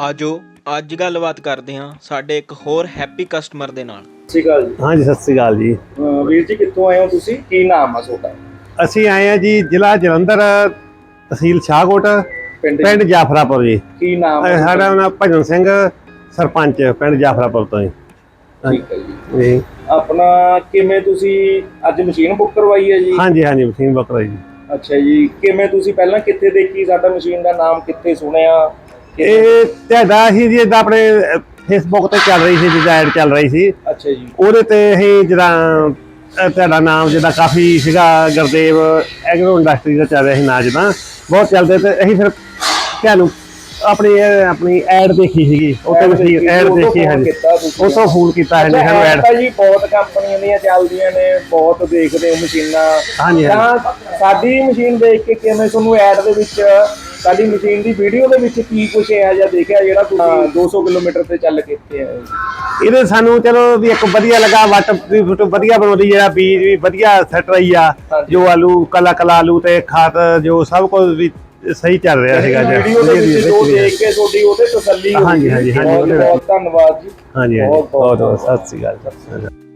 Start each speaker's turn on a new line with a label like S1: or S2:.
S1: ਆਜੋ ਅੱਜ ਗੱਲਬਾਤ ਕਰਦੇ ਹਾਂ ਸਾਡੇ ਇੱਕ ਹੋਰ ਹੈਪੀ ਕਸਟਮਰ ਦੇ ਨਾਲ।
S2: ਸਤਿ ਸ਼੍ਰੀ ਅਕਾਲ ਜੀ।
S3: ਹਾਂਜੀ ਸਤਿ ਸ੍ਰੀ ਅਕਾਲ ਜੀ।
S2: ਅਹ ਵੀਰ ਜੀ ਕਿੱਥੋਂ ਆਏ ਹੋ ਤੁਸੀਂ? ਕੀ ਨਾਮ ਆ ਤੁਹਾਡਾ?
S3: ਅਸੀਂ ਆਏ ਆ ਜੀ ਜ਼ਿਲ੍ਹਾ ਜਲੰਧਰ ਤਹਿਸੀਲ ਸ਼ਾਹਕੋਟ
S2: ਪਿੰਡ
S3: ਪਿੰਡ ਜਾਫਰਾਪੁਰ ਜੀ।
S2: ਕੀ ਨਾਮ ਆ
S3: ਸਾਡਾ ਨਾਮ ਭਜਨ ਸਿੰਘ ਸਰਪੰਚ ਪਿੰਡ ਜਾਫਰਾਪੁਰ ਤੋਂ ਜੀ।
S2: ਠੀਕ ਹੈ ਜੀ।
S3: ਜੀ।
S2: ਆਪਣਾ ਕਿਵੇਂ ਤੁਸੀਂ ਅੱਜ ਮਸ਼ੀਨ ਬੁੱਕ ਕਰਵਾਈ ਹੈ ਜੀ?
S3: ਹਾਂਜੀ ਹਾਂਜੀ ਮਸ਼ੀਨ ਬਕਰਾ ਜੀ।
S2: ਅੱਛਾ ਜੀ ਕਿਵੇਂ ਤੁਸੀਂ ਪਹਿਲਾਂ ਕਿੱਥੇ ਦੇਖੀ? ਸਾਡਾ ਮਸ਼ੀਨ ਦਾ ਨਾਮ ਕਿੱਥੇ ਸੁਣਿਆ?
S3: ਇਹ ਤੁਹਾਡਾ ਹੀ ਜੀ ਜਿੱਦਾਂ ਆਪਣੇ ਫੇਸਬੁੱਕ ਤੇ ਚੱਲ ਰਹੀ ਸੀ ਜਿੱਦਾਂ ਐਡ ਚੱਲ ਰਹੀ ਸੀ।
S2: ਅੱਛਾ ਜੀ।
S3: ਉਹਦੇ ਤੇ ਅਸੀਂ ਜਿਹੜਾ ਤੁਹਾਡਾ ਨਾਮ ਜਿੱਦਾਂ ਕਾਫੀ ਸੀਗਾ ਗੁਰਦੇਵ ਐਗਰੋ ਇੰਡਸਟਰੀ ਦਾ ਚੱਲ ਰਿਹਾ ਸੀ ਨਾਂ ਜਿੱਦਾਂ। ਬਹੁਤ ਚੱਲਦੇ ਤੇ ਅਸੀਂ ਫਿਰ ਤੁਹਾਨੂੰ ਆਪਣੀ ਇਹ ਆਪਣੀ ਐਡ ਦੇਖੀ ਸੀਗੀ। ਅਸੀਂ
S2: ਦੇਖੀ,
S3: ਐਡ ਦੇਖੀ ਹਾਂਜੀ।
S2: ਤੁਸੀਂ।
S3: ਉਤੋਂ ਫੋਨ ਕੀਤਾ ਹੈ
S2: ਅੱਛਾ,
S3: ਸਾਨੂੰ ਐਡ
S2: ਤਾਂ ਜੀ ਬਹੁਤ ਕੰਪਨੀਆਂ ਦੀਆਂ ਚੱਲਦੀਆਂ ਨੇ ਬਹੁਤ ਦੇਖਦੇ ਹੋ ਮਸ਼ੀਨਾਂ।
S3: ਹਾਂਜੀ, ਹਾਂਜੀ।
S2: ਤਾਂ ਸਾਡੀ ਮਸ਼ੀਨ ਦੇਖ ਕੇ ਕਿਵੇਂ ਤੁਹਾਨੂੰ ਐਡ ਦੇ ਵਿੱਚ ਸਾਡੀ ਮਸ਼ੀਨ ਦੀ ਵੀਡੀਓ ਦੇ ਵਿੱਚ ਕੀ ਕੁਝ ਇਹੋ ਜਿਹਾ ਦੇਖਿਆ ਜਿਹੜਾ ਤੁਸੀਂ 200 ਕਿਲੋਮੀਟਰ ਤੇ ਚੱਲ ਕੇ ਇੱਥੇ ਆਏ ਹੋ?
S3: ਇਹਦੇ ਸਾਨੂੰ ਚਲੋ ਵੀ ਇੱਕ ਵਧੀਆ ਲੱਗਾ ਵੱਟ ਵੀ ਫੋਟੋ ਵਧੀਆ ਬਣਾਉਂਦੀ ਜਿਹੜਾ ਬੀਜ ਵੀ ਵਧੀਆ ਸੈਟ ਰਹੀ ਆ। ਜੋ ਆਲੂ ਕਲਾ ਕਲਾ ਆਲੂ ਤੇ ਖਾਦ ਜੋ ਸਭ ਕੁਝ ਵੀ ਸਹੀ ਚੱਲ ਰਿਹਾ ਸੀਗਾ ਜੀ।
S2: ਵੀਡੀਓ ਦੇ ਵਿੱਚ ਜੋ ਦੇਖ ਕੇ ਤੁਹਾਡੀ ਉਹਦੇ ਤਸੱਲੀ ਹੋਈ
S3: ਹਾਂਜੀ, ਹਾਂਜੀ, ਹਾਂਜੀ,
S2: ਬਹੁਤ ਧੰਨਵਾਦ ਜੀ।
S3: ਹਾਂਜੀ ਹਾਂਜੀ।
S2: ਬਹੁਤ- ਬਹੁਤ
S3: ਬਹੁਤ ਬਹੁਤ ਸਤਿ ਸ੍ਰੀ ਅਕਾਲ ਸਤਿ ਸ੍ਰੀ ਅਕਾਲ।